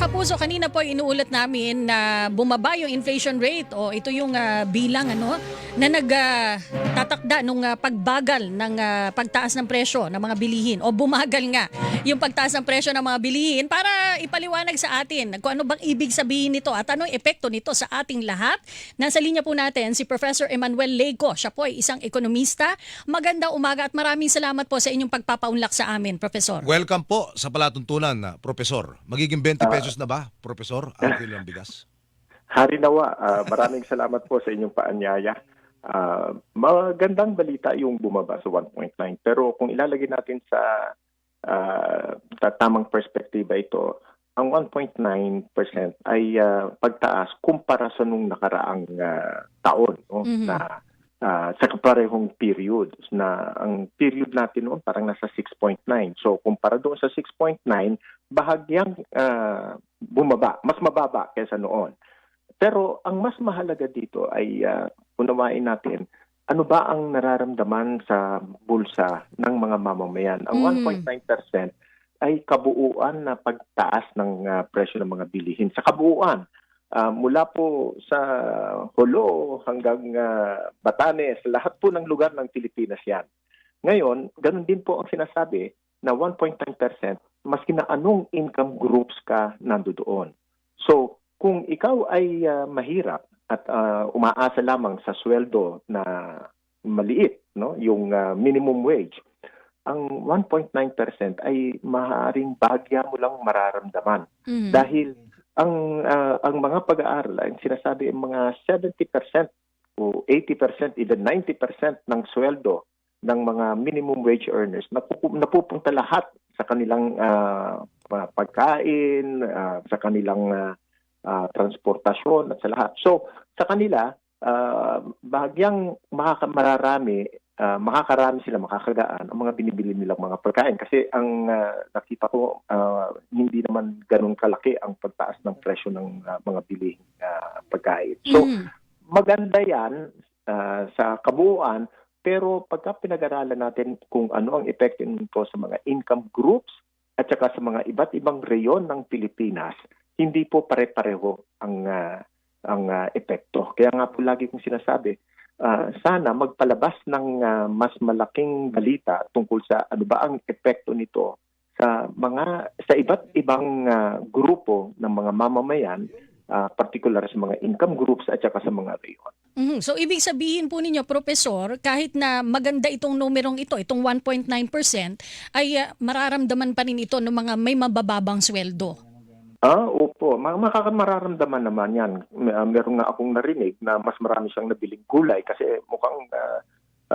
Kapuso, kanina po inuulat namin na bumaba yung inflation rate o ito yung ah, bilang ano na nagtatakda nung ah, pagbagal ng ah, pagtaas ng presyo ng mga bilihin o bumagal nga yung pagtaas ng presyo ng mga bilihin para ipaliwanag sa atin kung ano bang ibig sabihin nito at anong epekto nito sa ating lahat. Nasa linya po natin si Professor Emmanuel Leco. Siya po ay isang ekonomista. Magandang umaga at maraming salamat po sa inyong pagpapaunlak sa amin, Professor. Welcome po sa palatuntunan, na Profesor. Magiging 20 pesos na ba, Profesor, ang kilo ng bigas? Hari nawa, ah, maraming salamat po sa inyong paanyaya. Ah, magandang balita yung bumaba sa 1.9 pero kung ilalagay natin sa ta- tamang perspektiba ito, ang 1.9% ay ah, pagtaas kumpara sa nung nakaraang ah, taon no? Mhm. na ah, sa kaparehong period na ang period natin noon parang nasa 6.9. So kumpara doon sa 6.9, bahagyang ah, bumaba, mas mababa kaysa noon. Pero ang mas mahalaga dito ay uh, unawain natin ano ba ang nararamdaman sa bulsa ng mga mamamayan. Ang Mm. 1.9% ay kabuuan na pagtaas ng ah, presyo ng mga bilihin. Sa kabuuan, ah, mula po sa Holo hanggang ah, Batanes, lahat po ng lugar ng Pilipinas yan. Ngayon, ganun din po ang sinasabi na 1.9% maski na anong income groups ka nandoon. So, kung ikaw ay ah, mahirap at ah, umaasa lamang sa sweldo na maliit, no, yung ah, minimum wage, ang 1.9% ay maaaring bahagya mo lang mararamdaman. Mhm. Dahil ang ah, ang mga pag-aaral ay sinasabi ang mga 70% o 80%, even 90% ng sweldo ng mga minimum wage earners napupu- napupunta lahat sa kanilang mga pagkain, ah, sa kanilang ah, ah, transportasyon at sa lahat. So, sa kanila, ah, bahagyang makakamararami, ah, makakarami sila, makakagaan ang mga binibili nilang mga pagkain. Kasi ang ah, nakita ko, ah, hindi naman ganun kalaki ang pagtaas ng presyo ng ah, mga biling ah, pagkain. So, Mhm. maganda yan ah, sa kabuuan, pero pagka pinag-aralan natin kung ano ang epekto nito sa mga income groups at saka sa mga iba't ibang reyon ng Pilipinas, hindi po pare-pareho ang ah, ang ah, epekto. Kaya nga po lagi kong sinasabi, ah, sana magpalabas ng ah, mas malaking balita tungkol sa ano ba ang epekto nito sa mga sa iba't ibang ah, grupo ng mga mamamayan ah, particular sa mga income groups at saka sa mga reyon. Mhm. So ibig sabihin po ninyo, Professor, kahit na maganda itong numerong ito, itong 1.9%, ay ah, mararamdaman pa rin ito ng mga may mabababang sweldo. Ah, opo. Ma- Makakamararamdaman naman yan. May- ah, meron nga akong narinig na mas marami siyang nabiling gulay kasi mukhang ah,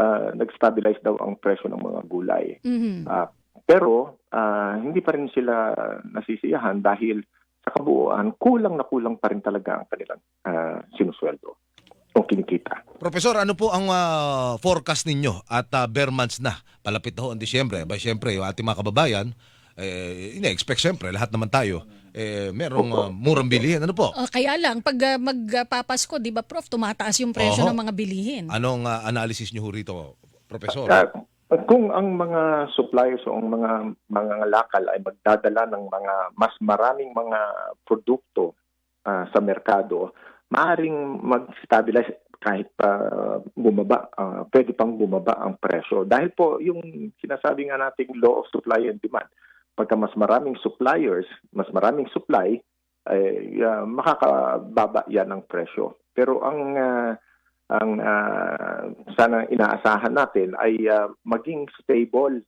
ah, nag-stabilize daw ang presyo ng mga gulay. Mhm. Ah, pero ah, hindi pa rin sila nasisiyahan dahil sa kabuuan, kulang na kulang pa rin talaga ang kanilang ah, sinusweldo o kinikita. Profesor, ano po ang ah, forecast ninyo at uh, bare months na? Palapit na ho ang Disyembre. Ba, siyempre, yung ating mga kababayan, eh, ina-expect siyempre, lahat naman tayo, eh, merong ah, murang bilihin. Ano po? Ah, kaya lang, pag ah, magpapasko, di ba, Prof, tumataas yung presyo Oho. ng mga bilihin. Anong ah, analysis nyo rito, Profesor? Ah, kung ang mga suppliers o ang mga mga lakal ay magdadala ng mga mas maraming mga produkto ah, sa merkado, maaring mag-stabilize kahit pa bumaba, ah, pwede pang bumaba ang presyo. Dahil po yung sinasabi nga nating law of supply and demand, pagka mas maraming suppliers, mas maraming supply, ay ah, makakababa yan ang presyo. Pero ang ah, ang ah, sana inaasahan natin ay ah, maging stable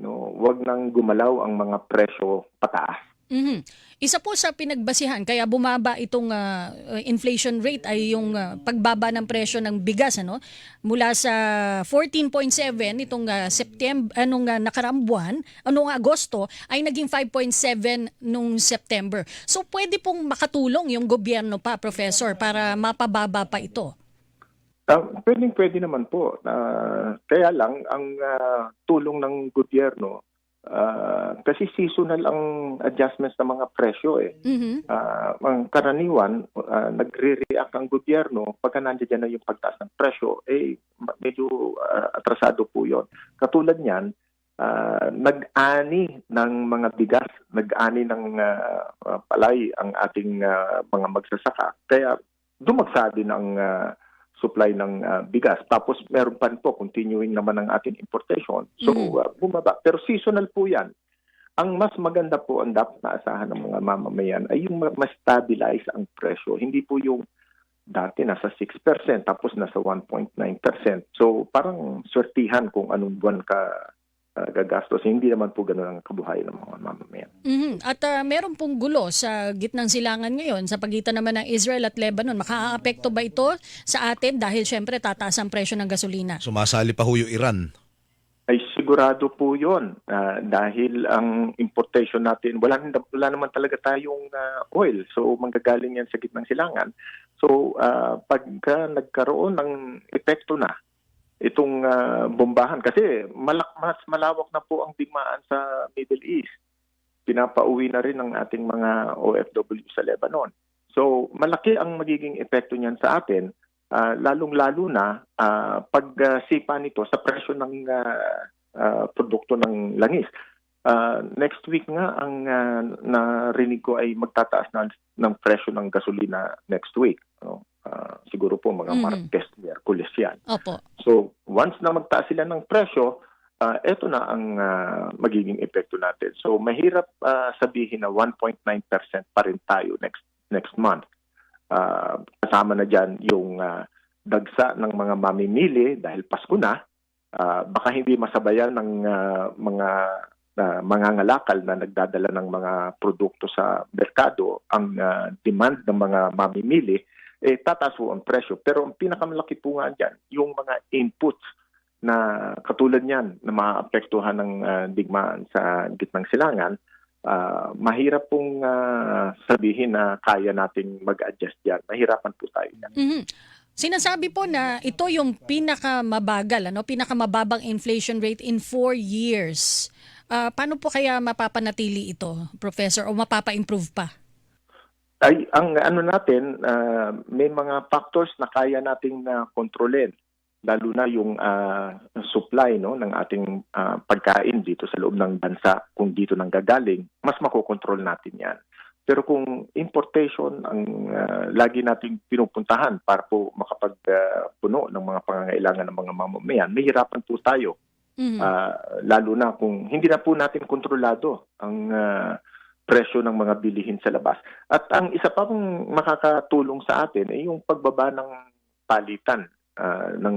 no wag nang gumalaw ang mga presyo pataas Mhm. Isa po sa pinagbasihan kaya bumaba itong ah, inflation rate ay yung ah, pagbaba ng presyo ng bigas ano mula sa 14.7 itong ah, September anong uh, nakaraang buwan anong Agosto ay naging 5.7 nung September. So pwede pong makatulong yung gobyerno pa professor para mapababa pa ito. uh, pwedeng pwede naman po Ah, kaya lang ang ah, tulong ng gobyerno ah, kasi seasonal ang adjustments ng mga presyo eh Mhm. Ah, ang karaniwan, ah, nagre-react ang gobyerno pagka nandiyan na yung pagtaas ng presyo, eh medyo ah, atrasado po yon. Katulad niyan, ah, nag-ani ng mga bigas, nag-ani ng ah, palay ang ating ah, mga magsasaka. Kaya dumagsa din ang ah, supply ng ah, bigas. Tapos meron pa rin po, continuing naman ang ating importation. So Mhm. ah, bumaba. Pero seasonal po yan. Ang mas maganda po ang dapat na asahan ng mga mamamayan ay yung ma- ma-stabilize ang presyo. Hindi po yung dati nasa 6% tapos nasa 1.9%. So parang swertihan kung anong buwan ka ah, gagastos. Hindi naman po ganun ang kabuhayan ng mga mamamayan. Mhm. At ah, meron pong gulo sa gitnang silangan ngayon sa pagitan naman ng Israel at Lebanon. Makakaapekto ba ito sa atin dahil syempre tataas ang presyo ng gasolina? Sumasali pa ho yung Iran. Ay sigurado po 'yon Ah, dahil ang importation natin wala wala naman talaga tayong ah, oil. So manggagaling yan sa gitnang silangan. So ah, pagka nagkaroon ng epekto na itong ah, bombahan kasi malak mas malawak na po ang digmaan sa Middle East. Pinapauwi na rin ng ating mga OFW sa Lebanon. So malaki ang magiging epekto niyan sa atin Ah, lalong-lalo na ah, pagsipa nito sa presyo ng ah, ah, produkto ng langis. Ah, next week nga ang ah, narinig ko ay magtataas na ng presyo ng gasolina next week. No? Ah, siguro po mga Mhm. Martes, Miyerkules yan. Opo. So once na magtaas sila ng presyo, ah, eto na ang ah, magiging epekto natin. So mahirap ah, sabihin na 1.9% pa rin tayo next next month. Ah, kasama na diyan yung ah, dagsa ng mga mamimili dahil Pasko na. Ah, baka hindi masabayan ng ah, mga ah, mangangalakal na nagdadala ng mga produkto sa merkado ang ah, demand ng mga mamimili eh tataas po ang presyo. Pero ang pinakamalaki po nga dyan, yung mga inputs na katulad niyan na maapektuhan ng ah, digmaan sa gitnang silangan, ah, mahirap pong ah, sabihin na kaya nating mag-adjust diyan. Mahirapan po tayo diyan. Mhm. Sinasabi po na ito yung pinakamabagal, ano, pinakamababang inflation rate in four years. Ah, paano po kaya mapapanatili ito, Professor, o mapapa-improve pa? Ay ang ano natin, ah, may mga factors na kaya nating na kontrolin lalo na yung ah, supply no ng ating ah, pagkain dito sa loob ng bansa. Kung dito nang gagaling mas makokontrol natin yan. Pero kung importation ang ah, lagi nating pinupuntahan para po makapagpuno ng mga pangangailangan ng mga mamamayan mahirapan po tayo. Mhm. Ah, lalo na kung hindi na po natin kontrolado ang ah, presyo ng mga bilihin sa labas. At ang isa pa pong makakatulong sa atin ay yung pagbaba ng palitan ah, ng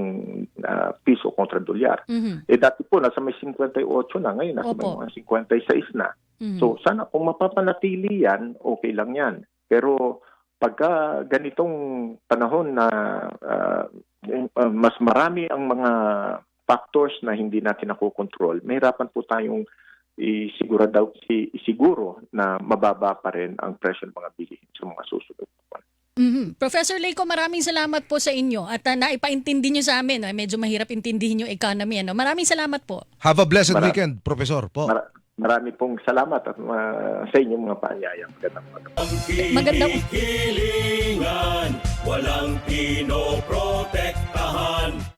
ah, piso kontra dolyar. Mhm. Eh dati po nasa may 58 na, ngayon nasa may Opo. mga 56 na. Mhm. So sana kung mapapanatili yan, okay lang yan. Pero pagka ganitong panahon na ah, ah, mas marami ang mga factors na hindi natin nakokontrol, mahirapan po tayong isiguro daw si isiguro na mababa pa rin ang presyo ng mga bilihin sa mga susunod buwan. Mhm. Professor Leiko, maraming salamat po sa inyo at uh, naipaintindi nyo sa amin. ah, medyo mahirap intindihin yung economy. Ano? Maraming salamat po. Have a blessed Mara- weekend, Professor. Po. Mara- marami pong salamat at ah, sa inyong mga paanyaya. Magandang. Magandang Hilingan, walang pinoprotektahan.